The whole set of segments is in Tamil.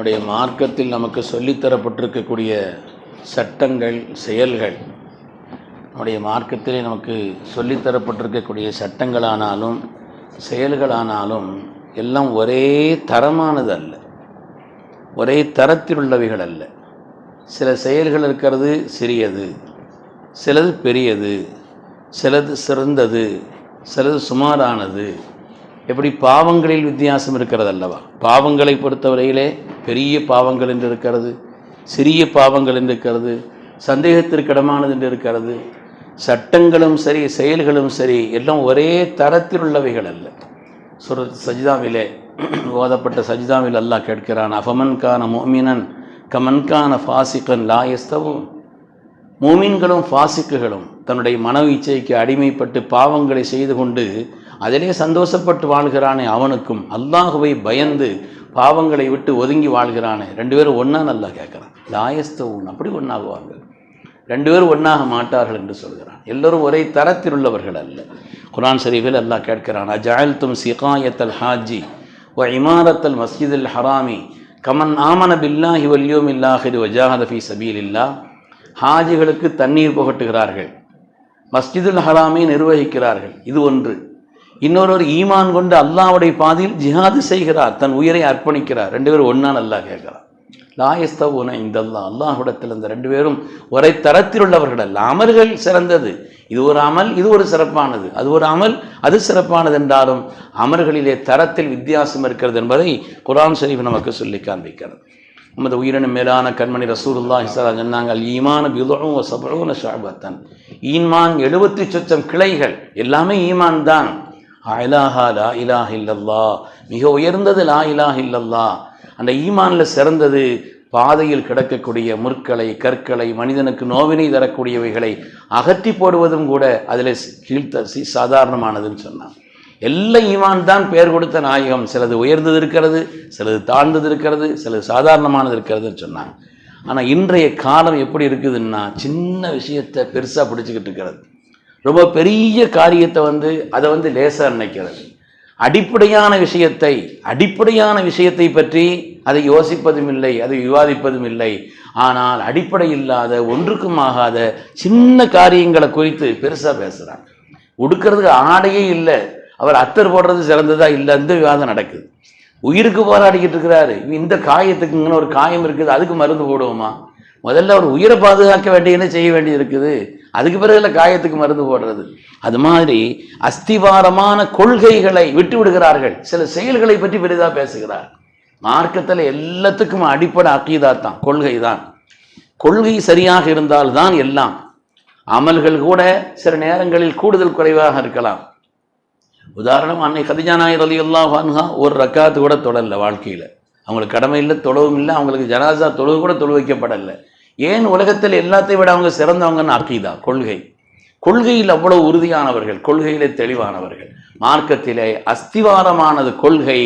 நம்முடைய மார்க்கத்தில் நமக்கு சொல்லித்தரப்பட்டிருக்கக்கூடிய சட்டங்கள் செயல்கள் நம்முடைய மார்க்கத்திலே நமக்கு சொல்லித்தரப்பட்டிருக்கக்கூடிய சட்டங்களானாலும் செயல்களானாலும் எல்லாம் ஒரே தரமானது அல்ல ஒரே தரத்தில் உள்ளவைகள் அல்ல சில செயல்கள் இருக்கிறது சிறியது சிலது பெரியது சிலது சிறந்தது சிலது சுமாரானது. எப்படி பாவங்களில் வித்தியாசம் இருக்கிறது அல்லவா பாவங்களை பொறுத்தவரையிலே பெரிய பாவங்கள் என்று இருக்கிறது சிறிய பாவங்கள் என்று இருக்கிறது சந்தேகத்திற்கிடமானது என்று இருக்கிறது. சட்டங்களும் சரி செயல்களும் சரி எல்லாம் ஒரே தரத்தில் உள்ளவைகள் அல்ல. சுர சஜிதாவிலே ஓதப்பட்ட சஜிதாவில் அல்லாஹ் கேட்கிறான் அஃபமன் கான மோமினன் கமன்கான ஃபாசிக்கன் லாயஸ்தவும் மோமின்களும் ஃபாசிக்குகளும் தன்னுடைய மன இச்சைக்கு அடிமைப்பட்டு பாவங்களை செய்து கொண்டு அதிலே சந்தோஷப்பட்டு வாழ்கிறானே அவனுக்கும். அல்லாஹுவை பயந்து பாவங்களை விட்டு ஒதுங்கி வாழ்கிறானே. ரெண்டு பேரும் ஒன்றா நல்லா கேட்குறான் லாயஸ்தவும் அப்படி ஒன்றாகுவாங்க ரெண்டு பேரும் ஒன்றாக மாட்டார்கள் என்று சொல்கிறான். எல்லோரும் ஒரே தரத்தில் உள்ளவர்கள் அல்ல. குரான் ஷரீஃபில் அல்லாஹ் கேட்கிறான் அஜாயல் தும் சிகாயத்தல் ஹாஜி ஒ இமாரத்தல் மஸ்ஜிதில் ஹராமி கமன் ஆமன பில்லாஹி வல்யோம் இல்லாஹிரி வஜாஹதஃபி சபீல் இல்லா ஹாஜிகளுக்கு தண்ணீர் புகட்டுகிறார்கள். மஸ்ஜிதுல் ஹராமை நிர்வகிக்கிறார்கள். இது ஒன்று. இன்னொரு ஈமான் கொண்டு அல்லாவுடைய பாதையில் ஜிஹாது செய்கிறார் தன் உயிரை அர்ப்பணிக்கிறார். ரெண்டு பேரும் ஒன்றா நல்லா கேட்கலாம். லாயஸ்தவுன இந்த அல்லா அல்லாஹுடத்தில் இந்த ரெண்டு பேரும் ஒரே தரத்தில் உள்ளவர்கள் அல்ல. அமல்கள் சிறந்தது. இது ஒரு அமல் இது ஒரு சிறப்பானது. அது ஒரு அமல் அது சிறப்பானது என்றாலும் அமல்களிலே தரத்தில் வித்தியாசம் இருக்கிறது என்பதை குரான் ஷரீஃப் நமக்கு சொல்லி காண்பிக்கிறது. நமது உயிரினும் மேலான கண்மணி ரசூலுல்லா இஸ்லா சொன்னாங்க ஈமான பிதுவும் சபுன ஷாபத்தன் ஈமான் எழுபத்தி சொச்சம் கிளைகள். எல்லாமே ஈமான் தான். அலாஹா லா இலாஹ் இல்லல்லா. மிக உயர்ந்தது லா இலாஹ் இல்லல்லா. அந்த ஈமானில் சிறந்தது பாதையில் கிடக்கக்கூடிய முற்களை கற்களை மனிதனுக்கு நோவினை தரக்கூடியவைகளை அகற்றி போடுவதும் கூட அதில் கீழ்த்த சி சாதாரணமானதுன்னு சொன்னான் எல்லாம் ஈமான் தான் பெயர் கொடுத்த நாயகம். சிலது உயர்ந்தது இருக்கிறது சிலது தாழ்ந்தது இருக்கிறது சிலது சாதாரணமானது இருக்கிறதுன்னு சொன்னாங்க. ஆனால் இன்றைய காலம் எப்படி இருக்குதுன்னா சின்ன விஷயத்தை பெருசாக பிடிச்சிக்கிட்டு இருக்கிறது. ரொம்ப பெரிய காரியத்தை வந்து அதை வந்து லேசாக நினைக்கிறது அடிப்படையான விஷயத்தை அடிப்படையான விஷயத்தை பற்றி அதை யோசிப்பதும் இல்லை அதை விவாதிப்பதும் இல்லை. ஆனால் அடிப்படை இல்லாத ஒன்றுக்கும் ஆகாத சின்ன காரியங்களை குறித்து பெருசாக பேசுகிறாங்க உடுக்கிறதுக்கு ஆடையே இல்லை. அவர் அத்தர் போடுறது சிறந்ததா இல்லை? அந்த விவாதம் நடக்குது. உயிருக்கு போராடிக்கிட்டு இருக்கிறாரு. இந்த காயத்துக்குங்கன்னு ஒரு காயம் இருக்குது அதுக்கு மருந்து போடுவோமா? முதல்ல அவர் உயிரை பாதுகாக்க வேண்டியது செய்ய வேண்டியது இருக்குது? அதுக்கு பிறகுல காயத்துக்கு மருந்து போடுறது. அது மாதிரி அஸ்திவாரமான கொள்கைகளை விட்டு விடுகிறார்கள். சில செயல்களை பற்றி பெரிதாக பேசுகிறார். மார்க்கத்தில் எல்லாத்துக்கும் அடிப்படை அக்கீதா தான் கொள்கை தான். கொள்கை சரியாக இருந்தால்தான் எல்லாம். அமல்கள் கூட சில நேரங்களில் கூடுதல் குறைவாக இருக்கலாம். உதாரணம் அன்னை கதிஜா நாயர் அலி அல்லா ஒரு ரக்காத்து கூட தொடரல வாழ்க்கையில். அவங்களுக்கு கடமை இல்லை தொழவும் இல்லை அவங்களுக்கு ஜனாசா தொழுவு கூட தொழு வைக்கப்படலை ஏன் உலகத்தில் எல்லாத்தையும் விட அவங்க சிறந்தவங்கன்னு அக்கீதா கொள்கை. கொள்கையில் அவ்வளவு உறுதியானவர்கள் கொள்கையிலே தெளிவானவர்கள். மார்க்கத்திலே அஸ்திவாரமானது கொள்கை.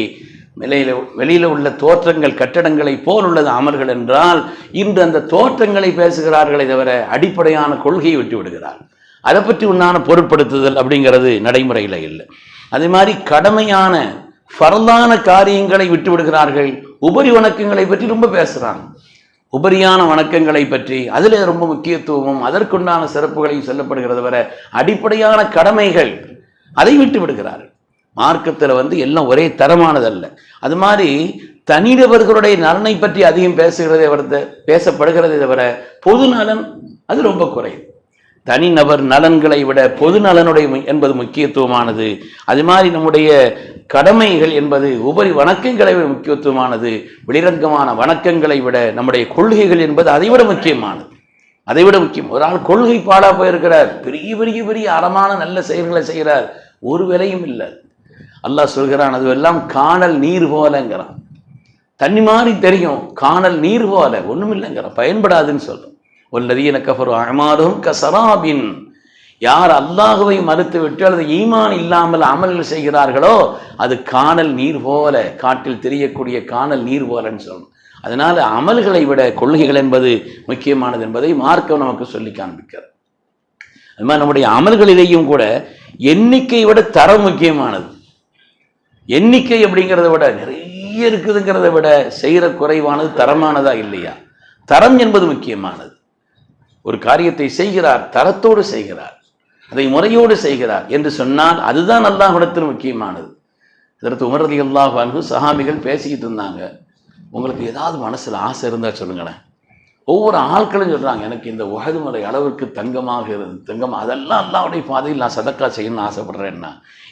வெளியில வெளியில் உள்ள தோற்றங்கள் கட்டடங்களை போல் உள்ளது அமர்கள் என்றால் இன்று அந்த தோற்றங்களை பேசுகிறார்களே தவிர அடிப்படையான கொள்கையை விட்டு விடுகிறார். அதை பற்றி உண்டான பொருட்படுத்துதல் அப்படிங்கிறது நடைமுறையில் இல்லை. அதே மாதிரி கடமையான பரந்தான காரியங்களை விட்டு விடுகிறார்கள். உபரி வணக்கங்களை பற்றி ரொம்ப பேசுகிறாங்க உபரியான வணக்கங்களை பற்றி அதில் ரொம்ப முக்கியத்துவமும் அதற்குண்டான சிறப்புகளையும் சொல்லப்படுகிறது வர அடிப்படையான கடமைகள் அதை விட்டு விடுகிறார்கள். மார்க்கத்தில் வந்து எல்லாம் ஒரே தரமானதல்ல. அது மாதிரி தனிநபர்களுடைய நலனை பற்றி அதிகம் பேசுகிறதே வரத பேசப்படுகிறதே தவிர பொது நலன் அது ரொம்ப குறையும் தனிநபர் நலன்களை விட பொது நலனுடைய என்பது முக்கியத்துவமானது. அது மாதிரி நம்முடைய கடமைகள் என்பது உபரி வணக்கங்களை விட முக்கியத்துவமானது. வெளிரங்கமான வணக்கங்களை விட நம்முடைய கொள்கைகள் என்பது அதை விட முக்கியமானது. அதை விட முக்கியம். ஒரு ஆள் கொள்கை பாடா போயிருக்கிறார். பெரிய பெரிய பெரிய அறமான நல்ல செயல்களை செய்கிறார். ஒரு விலையும் இல்லை. அல்லாஹ் சொல்கிறான் அதுவெல்லாம் காணல் நீர் போலங்கிறான். தண்ணி மாதிரி தெரியும். காணல் நீர் போல. ஒன்றும் இல்லைங்கிறான் பயன்படாதுன்னு சொல்றோம் ஒல்லதீன கஃபரு அமாதும் கசராபின் யார் அல்லாஹுவை மறுத்துவிட்டு அல்லது ஈமான் இல்லாமல் அமல்கள் செய்கிறார்களோ அது காணல் நீர் போல காட்டில் தெரியக்கூடிய காணல் நீர் போலன்னு சொல்லணும். அதனால அமல்களை விட கொள்கைகள் என்பது முக்கியமானது என்பதை மார்க்கம் நமக்கு சொல்லி காண்பிக்கிறது. அது மாதிரி நம்முடைய அமல்களிலேயும் கூட எண்ணிக்கை விட தரம் முக்கியமானது. எண்ணிக்கை அப்படிங்கிறத விட நிறைய நிறைய இருக்குதுங்கிறத விட செய்கிற குறைவானது தரமானதா இல்லையா? தரம் என்பது முக்கியமானது. ஒரு காரியத்தை செய்கிறார் தரத்தோடு செய்கிறார் அதை முறையோடு செய்கிறார் என்று சொன்னால் அதுதான் அல்லாஹிடத்தில் முக்கியமானது. இதற்கு உமரதி அல்லாஹ் அன்பு சஹாபிகள் பேசிக்கிட்டு இருந்தாங்க. உங்களுக்கு ஏதாவது மனசில் ஆசை இருந்தால் சொல்லுங்களேன். ஒவ்வொரு ஆட்களும் சொல்கிறாங்க எனக்கு இந்த உகது முறை அளவுக்கு தங்கமாக இருந்தது தங்கம் அதெல்லாம் அல்லாவுடைய பாதையில் நான் சதக்கா செய்யணும்னு ஆசைப்படுறேன்னா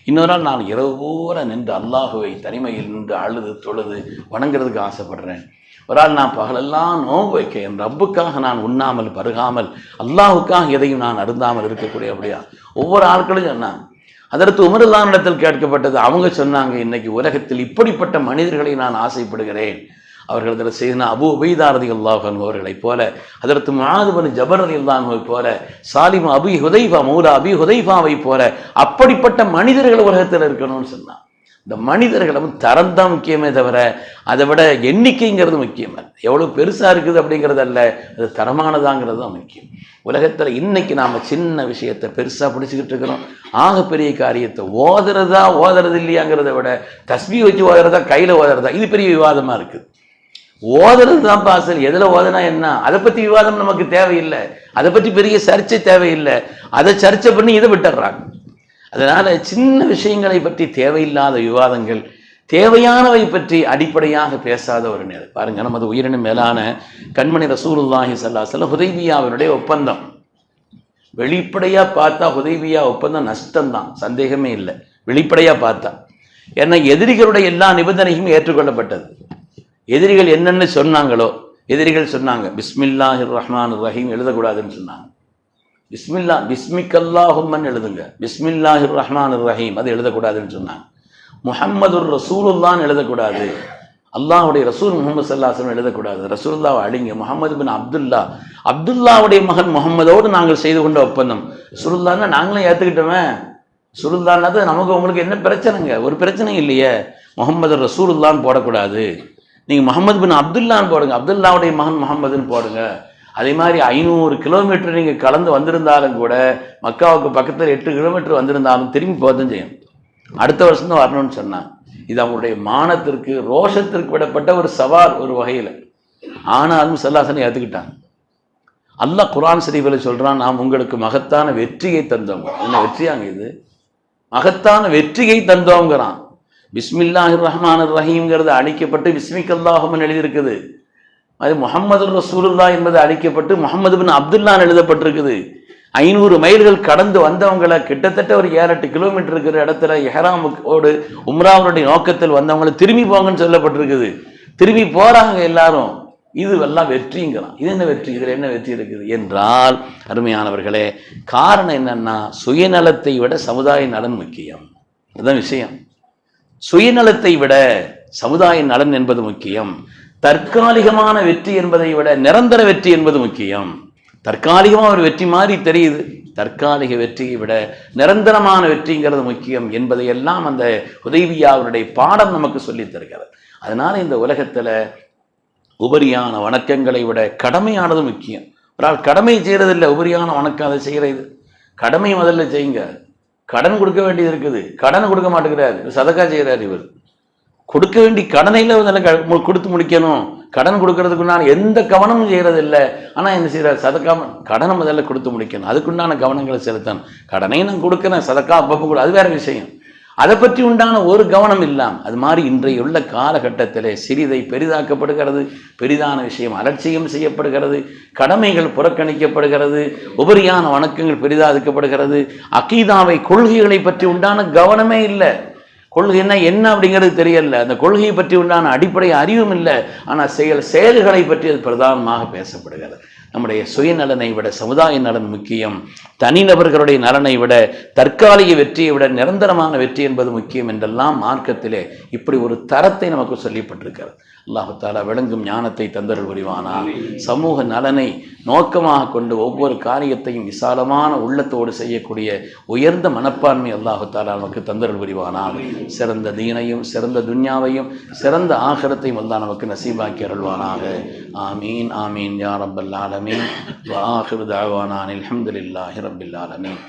இன்னொரு நாள் நான் இரவு பூரா நின்று அல்லாஹுவை தனிமையில் நின்று அழுது தொழுது வணங்குறதுக்கு ஆசைப்படுறேன். ஒரு ஆள் நான் பகலெல்லாம் நோன்பு வைக்க என் ரப்புக்காக நான் உண்ணாமல் பருகாமல் அல்லாஹுக்காக எதையும் நான் அருந்தாமல் இருக்கக்கூடிய அப்படியா? ஒவ்வொரு ஆட்களும் சொன்னாங்க. அதற்கு உமருல்லானிடத்தில் கேட்கப்பட்டது அவங்க சொன்னாங்க இன்னைக்கு உலகத்தில் இப்படிப்பட்ட மனிதர்களை நான் ஆசைப்படுகிறேன். அவர்கள் செய்தின அபு உபைதாரதி அல்லாஹன் அவர்களைப் போல அதற்கு மாதுபன் ஜபர் அலி அல்லாஹை போல சாலிம் அபி ஹுதைஃபா மௌலா அபி ஹுதைஃபாவை போல அப்படிப்பட்ட மனிதர்கள் உலகத்தில் இருக்கணும்னு சொன்னான். இந்த மனிதர்களும் தரம் தான் முக்கியமே தவிர அதை விட எண்ணிக்கைங்கிறது முக்கியம் எவ்வளோ பெருசாக இருக்குது அப்படிங்கிறதல்ல அது தரமானதாங்கிறது தான் முக்கியம். உலகத்தில் இன்னைக்கு நாம் சின்ன விஷயத்தை பெருசாக பிடிச்சிக்கிட்டு இருக்கிறோம். ஆகப்பெரிய காரியத்தை ஓதுறதா ஓதுறது இல்லையாங்கிறத விட தஸ்மி வச்சு ஓதுறதா கையில் ஓதுறதா இது பெரிய விவாதமாக இருக்குது. ஓதுறது தான் பாசல் எதில் ஓதுனா என்ன? அதை பற்றி விவாதம் நமக்கு தேவையில்லை. அதை பற்றி பெரிய சர்ச்சை தேவையில்லை. அதை சர்ச்சை பண்ணி இதை விட்டுடுறாங்க. அதனால் சின்ன விஷயங்களை பற்றி தேவையில்லாத விவாதங்கள் தேவையானவை பற்றி அடிப்படையாக பேசாத ஒரு நேரம் பாருங்க நமது உயிரினும் மேலான கண்மணி ரசூருல்லாஹி சல்லா சொல்ல ஹுதைபியாவினுடைய ஒப்பந்தம். வெளிப்படையாக பார்த்தா ஹுதைபியா ஒப்பந்தம் நஷ்டம்தான். சந்தேகமே இல்லை. வெளிப்படையாக பார்த்தா. ஏன்னா எதிரிகளுடைய எல்லா நிபந்தனையும் ஏற்றுக்கொள்ளப்பட்டது. எதிரிகள் என்னென்னு சொன்னாங்களோ எதிரிகள் சொன்னாங்க பிஸ்மில்லாஹிர் ரஹ்மான் ரஹீம் எழுதக்கூடாதுன்னு சொன்னாங்க. பிஸ்மில்லா பிஸ்மிகல்லாஹும்மன் எழுதுங்க. பிஸ்மில்லாஹிர் ரஹ்மான் ரஹீம் அது எழுதக்கூடாதுன்னு சொன்னாங்க. முஹம்மதுர் ரசூலுல்லான்னு எழுதக்கூடாது. அல்லாஹுடைய ரசூல் முகமது சல்லாஹம் எழுதக்கூடாது. ரசூல்லாவை அழிங்க. முகமது பின் அப்துல்லா அப்துல்லாவுடைய மகன் முகமதோடு நாங்கள் செய்து கொண்ட ஒப்பந்தம் சுருல்லான்னா நாங்களும் ஏற்றுக்கிட்டோமே சுருல்லான்னா நமக்கு உங்களுக்கு என்ன பிரச்சனைங்க? ஒரு பிரச்சனை இல்லையே. முகமது ரசூலுல்லான்னு போடக்கூடாது நீங்கள் முகமது பின் அப்துல்லான்னு போடுங்க. அப்துல்லாவுடைய மகன் முகமதுன்னு போடுங்க. அதே மாதிரி ஐநூறு கிலோமீட்டர் நீங்கள் கலந்து வந்திருந்தாலும் கூட மக்காவுக்கு பக்கத்தில் எட்டு கிலோமீட்டர் வந்திருந்தாலும் திரும்பி போதும் செய்யும் அடுத்த வருஷம் தான் வரணும்னு சொன்னாங்க. இது அவங்களுடைய மானத்திற்கு ரோஷத்திற்கு விடப்பட்ட ஒரு சவால் ஒரு வகையில். ஆனாலும் சல்லாசனை ஏற்றுக்கிட்டாங்க அல்லாஹ் குரான் ஷரீஃபில் சொல்கிறான் நாம் உங்களுக்கு மகத்தான வெற்றியை தந்தோம். என்ன வெற்றியாங்க இது? மகத்தான வெற்றியை தந்தோங்கிறான் பிஸ்மில்லாஹி ரஹ்மான் ரஹீம்ங்கிறது அழிக்கப்பட்டு பிஸ்மிக்கல்லாஹுமன் எழுதியிருக்குது. அது முகமது ரசூலுல்லா என்பது அழிக்கப்பட்டு முகமது பின் அப்துல்லான்னு எழுதப்பட்டிருக்குது. ஐநூறு மைல்கள் கடந்து வந்தவங்களை கிட்டத்தட்ட ஒரு ஏழு எட்டு கிலோமீட்டர் இருக்கிற இடத்துல எஹராமுக்கோடு உம்ராவனுடைய நோக்கத்தில் வந்தவங்களை திரும்பி போங்கன்னு சொல்லப்பட்டிருக்குது. திரும்பி போறாங்க எல்லாரும். இது எல்லாம் வெற்றிங்கிறான். இது என்ன வெற்றி? இதில் என்ன வெற்றி இருக்குது என்றால் அருமையானவர்களே காரணம் என்னன்னா சுயநலத்தை விட சமுதாய நலன் முக்கியம். அதுதான் விஷயம். சுயநலத்தை விட சமுதாய நலன் என்பது முக்கியம். தற்காலிகமான வெற்றி என்பதை விட நிரந்தர வெற்றி என்பது முக்கியம். தற்காலிகமாக ஒரு வெற்றி மாதிரி தெரியுது. தற்காலிக வெற்றியை விட நிரந்தரமான வெற்றிங்கிறது முக்கியம் என்பதையெல்லாம் அந்த உதவியாவருடைய பாடம் நமக்கு சொல்லித் தருகிறது. அதனால இந்த உலகத்தில் உபரியான வணக்கங்களை விட கடமையானது முக்கியம். ஒரு ஆள் கடமை செய்கிறதில்ல உபரியான வணக்கம் அதை செய்கிறது கடமை முதல்ல செய்யுங்க. கடன் கொடுக்க வேண்டியது இருக்குது. கடன் கொடுக்க மாட்டேங்கிறார். சதக்கா செய்கிறார் இவர். கொடுக்க வேண்டிய கடனையில் முதல்ல கொடுத்து முடிக்கணும். கடன் கொடுக்கறதுக்குண்டான எந்த கவனமும் செய்கிறதில்ல ஆனால் என்ன செய்கிறார் சதக்கா கடனை முதல்ல கொடுத்து முடிக்கணும். அதுக்குண்டான கவனங்களை செலுத்தணும். கடனையும் நான் கொடுக்குறேன். சதக்கா அப்பப்போ கூட. அது வேறு விஷயம். அதை பற்றி உண்டான ஒரு கவனம் இல்லாமல் அது மாதிரி இன்றைய உள்ள காலகட்டத்தில் சிறிதை பெரிதாக்கப்படுகிறது பெரிதான விஷயம் அலட்சியம் செய்யப்படுகிறது கடமைகள் புறக்கணிக்கப்படுகிறது உபரியான வணக்கங்கள் பெரிதாக்கப்படுகிறது அகீதாவை கொள்கைகளை பற்றி உண்டான கவனமே இல்லை. கொள்கைன்னா என்ன அப்படிங்கிறது தெரியல. அந்த கொள்கையை பற்றி உண்டான அடிப்படை அறிவும் இல்லை. ஆனால் செயல் செயல்களை பற்றி அது பிரதானமாக பேசப்படுகிறது. நம்முடைய சுயநலனை விட சமுதாய நலன் முக்கியம். தனிநபர்களுடைய நலனை விட தற்காலிக வெற்றியை விட நிரந்தரமான வெற்றி என்பது முக்கியம் என்றெல்லாம் மார்க்கத்திலே இப்படி ஒரு தரத்தை நமக்கு சொல்லப்பட்டிருக்கிறது. அல்லாஹாலா விளங்கும் ஞானத்தை தந்தருள் புரிவானா? சமூக நலனை நோக்கமாக கொண்டு ஒவ்வொரு காரியத்தையும் விசாலமான உள்ளத்தோடு செய்யக்கூடிய உயர்ந்த மனப்பான்மை அல்லாஹாலா நமக்கு தந்தருள் புரிவானா? சிறந்த தீனையும் சிறந்த துன்யாவையும் சிறந்த ஆகரத்தையும் அல்லாஹ் நமக்கு நசீபாக்கி அருள்வானாக. ஆமீன் ஆமீன் யா ரப்பல் ஆலமீன். ஆஹிர் தாவானான் அலமதுல்லாஹி ரபில் ஆலமீன்.